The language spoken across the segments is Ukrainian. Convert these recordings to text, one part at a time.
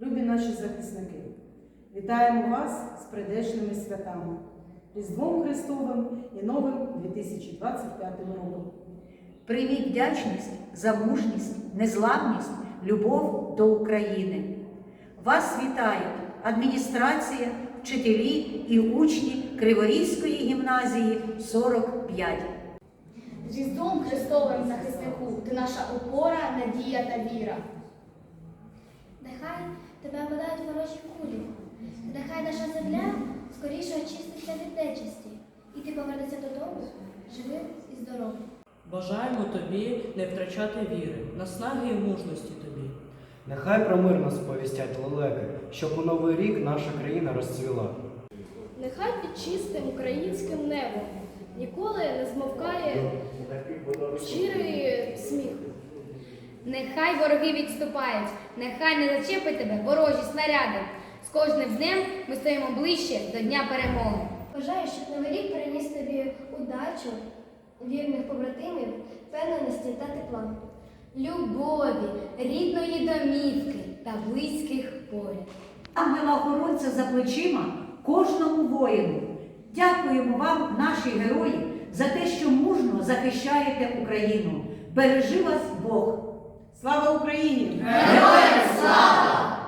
любі наші захисники, вітаємо вас з прийдешними святами, Різдвом Христовим і новим 2025 роком. Прийміть вдячність за мужність, незламність, любов до України. Вас вітають адміністрація, вчителі і учні Криворізької гімназії 45. З Різдвом Христовим захиснику, ти наша опора, надія та віра. Нехай тебе бодають ворожі кулі, нехай наша земля скоріше очиститься від нечисті, і ти повернешся додому живим і здоровим. Бажаємо тобі не втрачати віри, наснаги і мужності тобі. Нехай про мир нас сповістять лелеки, щоб у новий рік наша країна розцвіла. Нехай під чистим українським небом ніколи не змовкає щирий. Нехай вороги відступають, нехай не зачепить тебе ворожі снаряди. З кожним днем ми стоїмо ближче до Дня перемоги. Бажаю, щоб новий рік приніс тобі удачу, вірних побратимів, впевненості та тепла. Любові, рідної домівки та близьких поряд. Ангела-охоронця за плечима кожному воїну. Дякуємо вам, наші герої, за те, що мужно захищаєте Україну. Бережи вас Бог! Слава Україні! Героям слава!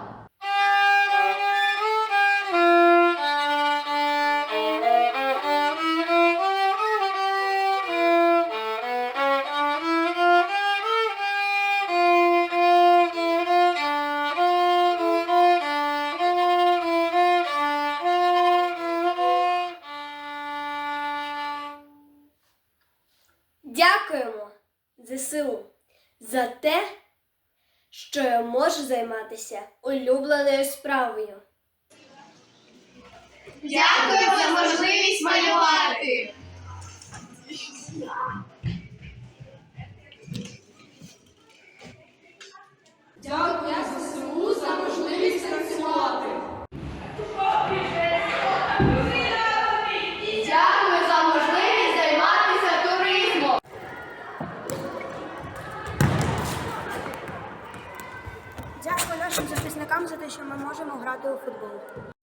Дякуємо ЗСУ за те, що я можу займатися улюбленою справою. Дякую за можливість малювати. Дякую ЗСУ за можливість працювати. Нашим захисникам за те, що ми можемо грати у футбол.